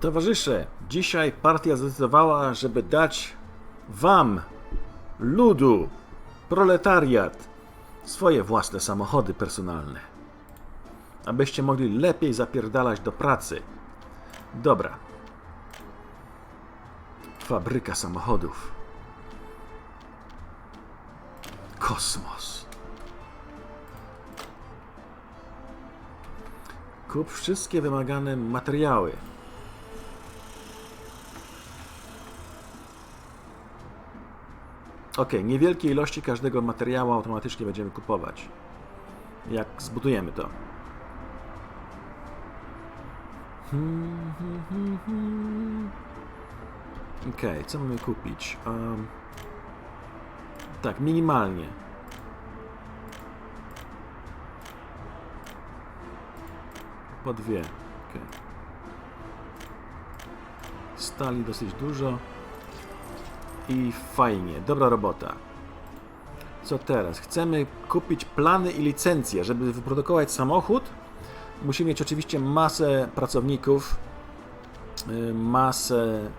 Towarzysze, dzisiaj partia zdecydowała, żeby dać wam, ludu, proletariat, swoje własne samochody personalne. Abyście mogli lepiej zapierdalać do pracy. Dobra. Fabryka samochodów. Kosmos. Kup wszystkie wymagane materiały. Ok, niewielkie ilości każdego materiału automatycznie będziemy kupować. Jak zbudujemy to. Ok, co mamy kupić? Um, tak, minimalnie. Po dwie. Okay. Stali dosyć dużo. I fajnie, dobra robota. Co teraz? Chcemy kupić plany i licencje, żeby wyprodukować samochód. Musimy mieć oczywiście masę pracowników, y, masę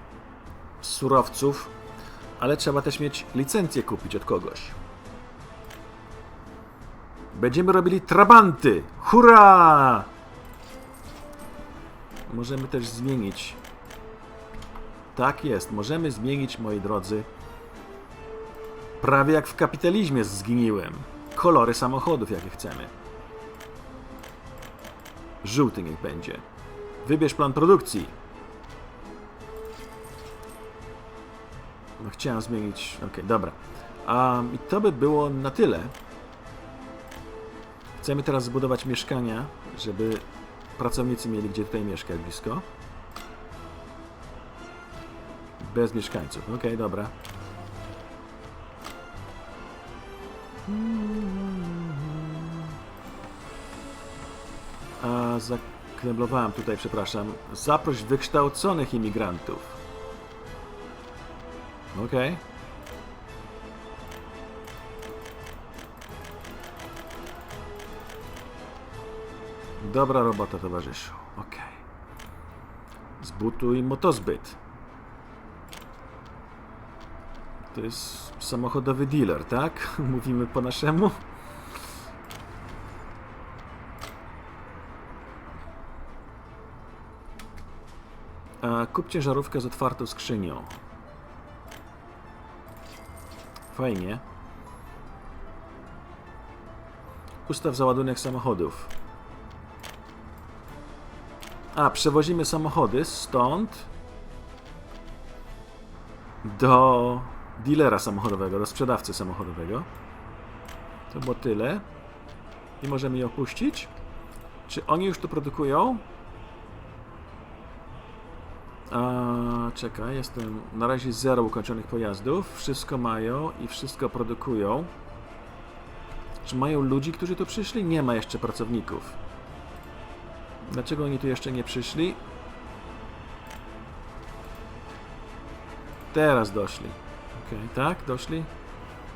surowców, ale trzeba też mieć licencję kupić od kogoś. Będziemy robili trabanty! Hurra! Możemy też zmienić. Tak jest, możemy zmienić, moi drodzy. Prawie jak w kapitalizmie zgniłem. Kolory samochodów, jakie chcemy. Żółty niech będzie. Wybierz plan produkcji. No chciałem zmienić. Ok, dobra. Um, I to by było na tyle. Chcemy teraz zbudować mieszkania, żeby pracownicy mieli gdzie tutaj mieszkać blisko. Bez mieszkańców. Ok, dobra. A zakneblowałem tutaj, przepraszam. Zaproś wykształconych imigrantów. Ok. Dobra robota, towarzyszu. Ok. Zbutuj motozbyt. To jest samochodowy dealer, tak? Mówimy po naszemu? A, kup ciężarówkę z otwartą skrzynią. Fajnie. Ustaw załadunek samochodów. A, przewozimy samochody stąd do dealera samochodowego, do sprzedawcy samochodowego. To było tyle. I możemy je opuścić. Czy oni już to produkują? A, czekaj, jestem na razie zero ukończonych pojazdów. Wszystko mają i wszystko produkują. Czy mają ludzi, którzy tu przyszli? Nie ma jeszcze pracowników. Dlaczego oni tu jeszcze nie przyszli? Teraz doszli. Okej, tak, doszli.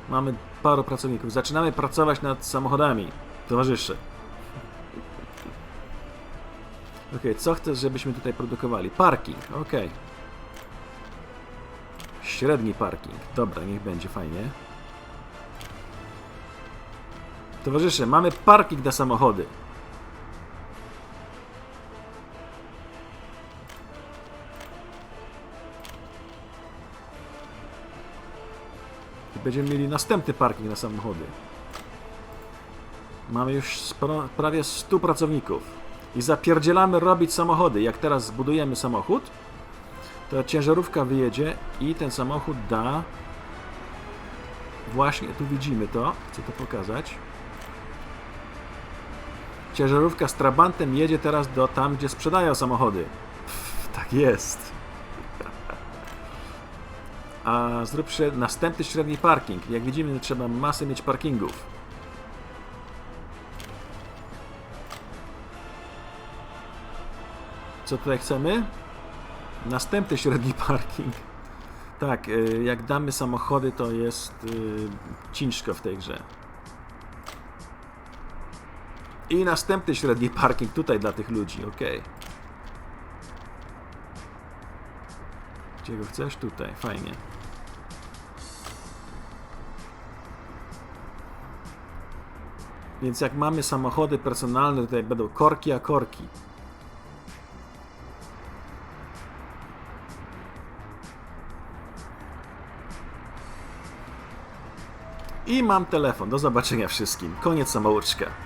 Mamy paru pracowników. Zaczynamy pracować nad samochodami, towarzysze. Okej, co chcesz, żebyśmy tutaj produkowali? Parking, okej. Średni parking. Dobra, niech będzie fajnie. Towarzysze, mamy parking na samochody. Będziemy mieli następny parking na samochody. Mamy już prawie 100 pracowników. I zapierdzielamy robić samochody. Jak teraz zbudujemy samochód, to ciężarówka wyjedzie i ten samochód da... Właśnie, tu widzimy to. Chcę to pokazać. Ciężarówka z Trabantem jedzie teraz do tam, gdzie sprzedają samochody. Pff, tak jest. A zrób następny średni parking. Jak widzimy, trzeba masę mieć parkingów. Co tutaj chcemy? Następny średni parking. Tak, y, jak damy samochody, to jest y, ciężko w tej grze. I następny średni parking tutaj dla tych ludzi, ok. Gdzie go chcesz? Tutaj, fajnie. Więc jak mamy samochody personalne, tutaj będą korki a korki. I mam telefon. Do zobaczenia wszystkim. Koniec samouczka.